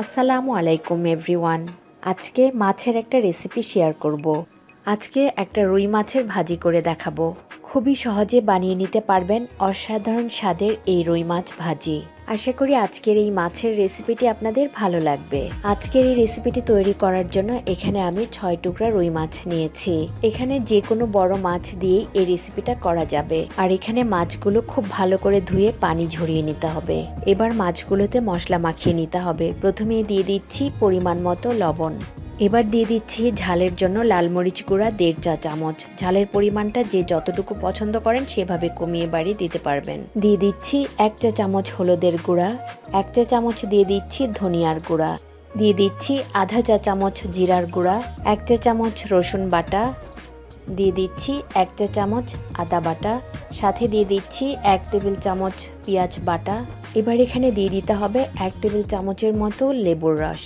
আসসালামু আলাইকুম, এভরিওয়ান। আজকে মাছের একটা রেসিপি শেয়ার করব। আজকে একটা রুই মাছের ভাজি করে দেখাবো। খুবই সহজে বানিয়ে নিতে পারবেন অসাধারণ স্বাদের এই রুই মাছ ভাজি। আশা করি আজকের এই মাছের রেসিপিটি আপনাদের ভালো লাগবে। আজকের এই রেসিপিটি তৈরি করার জন্য এখানে আমি ছয় টুকরা রুই মাছ নিয়েছি। এখানে যে কোনো বড় মাছ দিয়েই এই রেসিপিটা করা যাবে। আর এখানে মাছগুলো খুব ভালো করে ধুয়ে পানি ঝরিয়ে নিতে হবে। এবার মাছগুলোতে মশলা মাখিয়ে নিতে হবে। প্রথমে দিয়ে দিচ্ছি পরিমাণ মতো লবণ। এবার দিয়ে দিচ্ছি ঝালের জন্য লাল মরিচ গুঁড়া, দেড় চা চামচ। ঝালের পরিমাণটা যে যতটুকু পছন্দ করেন সেভাবে কমিয়ে বাড়িয়ে দিতে পারবেন। দিয়ে দিচ্ছি এক চা চামচ হলুদের গুঁড়া, এক চা চামচ দিয়ে দিচ্ছি ধনিয়ার গুঁড়া। দিয়ে দিচ্ছি আধা চা চামচ জিরার গুঁড়া, এক চা চামচ রসুন বাটা। দিয়ে দিচ্ছি এক চা চামচ আদা বাটা। সাথে দিয়ে দিচ্ছি এক টেবিল চামচ পেঁয়াজ বাটা। এবার এখানে দিয়ে দিতে হবে এক টেবিল চামচের মতো লেবুর রস।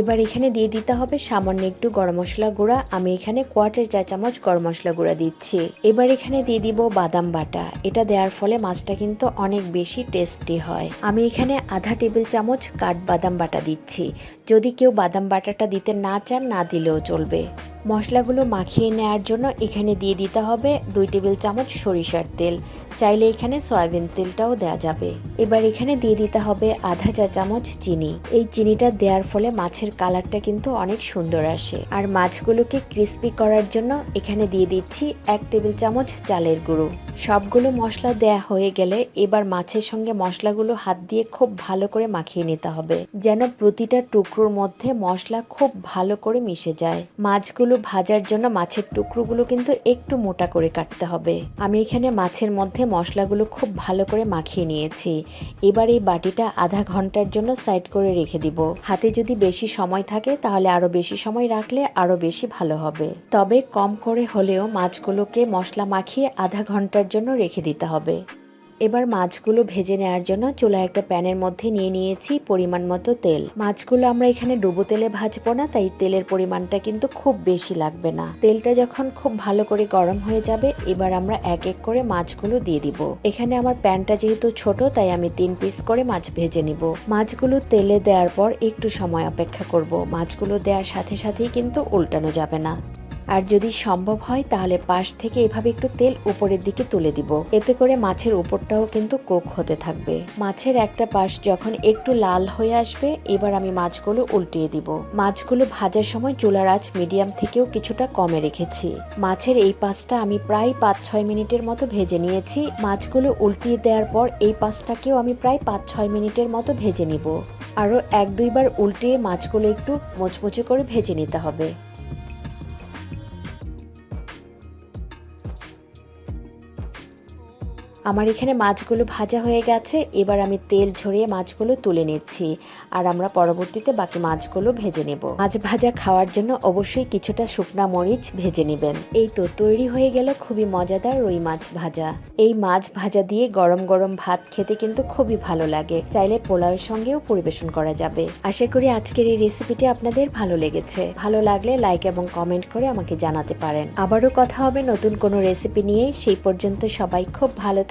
এবার এখানে দিয়ে দিতে হবে সামান্য একটু গরম মশলা গুঁড়া। আমি এখানে কোয়ার্টার চা চামচ গরম মশলা গুঁড়া দিচ্ছি। এবার এখানে দিয়ে দিব বাদাম বাটা। এটা দেওয়ার ফলে মাছটা কিন্তু অনেক বেশি টেস্টি হয়। আমি এখানে আধা টেবিল চামচ কাঠ বাদাম বাটা দিচ্ছি। যদি কেউ বাদাম বাটাটা দিতে না চান, না দিলেও চলবে। মশলাগুলো মাখিয়ে নেওয়ার জন্য এখানে দিয়ে দিতে হবে দুই টেবিল চামচ সরিষার তেল। চাইলে এখানে সয়াবিন তেলটাও দেওয়া যাবে। এবার এখানে দিয়ে দিতে হবে আধা চা চামচ চিনি। এই চিনিটা দেওয়ার ফলে মাছের কালারটা কিন্তু অনেক সুন্দর আসে। আর মাছগুলোকে ক্রিস্পি করার জন্য এখানে দিয়ে দিচ্ছি এক টেবিল চামচ চালের গুঁড়ো। সবগুলো মশলা দেয়া হয়ে গেলে এবার মাছের সঙ্গে মশলাগুলো হাত দিয়ে খুব ভালো করে মাখিয়ে নিতে হবে। যেন প্রতিটা টুকরোর মধ্যে মশলা খুব ভালো করে মিশে যায়। মাছগুলো ভাজার জন্য মাছের টুকরোগুলো কিন্তু একটু মোটা করে কাটতে হবে। আমি এখানে মাছের মধ্যে মশলাগুলো খুব ভালো করে মাখিয়ে নিয়েছি। এবার এই বাটিটা আধা ঘণ্টার জন্য সাইড করে রেখে দিব। হাতে যদি বেশি সময় থাকে তাহলে আরও বেশি সময় রাখলে আরও বেশি ভালো হবে। তবে কম করে হলেও মাছগুলোকে মশলা মাখিয়ে আধা ঘণ্টার জন্য রেখে দিতে হবে। এবার মাছগুলো ভেজে নেওয়ার জন্য চুলা একটা প্যানের মধ্যে নিয়ে নিয়েছি পরিমাণ মতো তেল। মাছগুলো আমরা এখানে ডুবো তেলে ভাজবো না, তাই তেলের পরিমাণটা কিন্তু খুব বেশি লাগবে না। তেলটা যখন খুব ভালো করে গরম হয়ে যাবে, এবার আমরা এক এক করে মাছগুলো দিয়ে দিব। এখানে আমার প্যানটা যেহেতু ছোট, তাই আমি তিন পিস করে মাছ ভেজে নিব। মাছগুলো তেলে দেওয়ার পর একটু সময় অপেক্ষা করব। মাছগুলো দেওয়ার সাথে সাথেই কিন্তু উল্টানো যাবে না। আর যদি সম্ভব হয়, তাহলে পাশ থেকে এভাবে একটু তেল উপরের দিকে তুলে দিব। এতে করে মাছের উপরটাও কিন্তু কোক হতে থাকবে। মাছের একটা পাশ যখন একটু লাল হয়ে আসবে, এবার আমি মাছগুলো উল্টিয়ে দিব। মাছগুলো ভাজার সময় চুলার আঁচ মিডিয়াম থেকেও কিছুটা কমে রেখেছি। মাছের এই পাশটা আমি প্রায় পাঁচ ছয় মিনিটের মতো ভেজে নিয়েছি। মাছগুলো উল্টিয়ে দেওয়ার পর এই পাশটাকেও আমি প্রায় পাঁচ ছয় মিনিটের মতো ভেজে নিব। আরও এক দুইবার উল্টিয়ে মাছগুলো একটু মোচমোচে করে ভেজে নিতে হবে। আমার এখানে মাছগুলো ভাজা হয়ে গেছে, এবার আমি তেল ঝরিয়ে মাছগুলো তুলে নিচ্ছি, আর আমরা পরবর্তীতে বাকি মাছগুলো ভেজে নেব। মাছ ভাজা খাওয়ার জন্য অবশ্যই কিছুটা শুকনা মরিচ ভেজে নেবেন। এই তো তৈরি হয়ে গেল খুবই মজাদার রুই মাছ ভাজা। এই মাছ ভাজা দিয়ে গরম গরম ভাত খেতে কিন্তু খুবই ভালো লাগে, চাইলে পোলাওয়ের সঙ্গেও পরিবেশন করা যাবে। আশা করি আজকের এই রেসিপিটি আপনাদের ভালো লেগেছে। ভালো লাগলে লাইক এবং কমেন্ট করে আমাকে জানাতে পারেন। আবারও কথা হবে নতুন কোনো রেসিপি নিয়ে, সেই পর্যন্ত সবাই খুব ভালো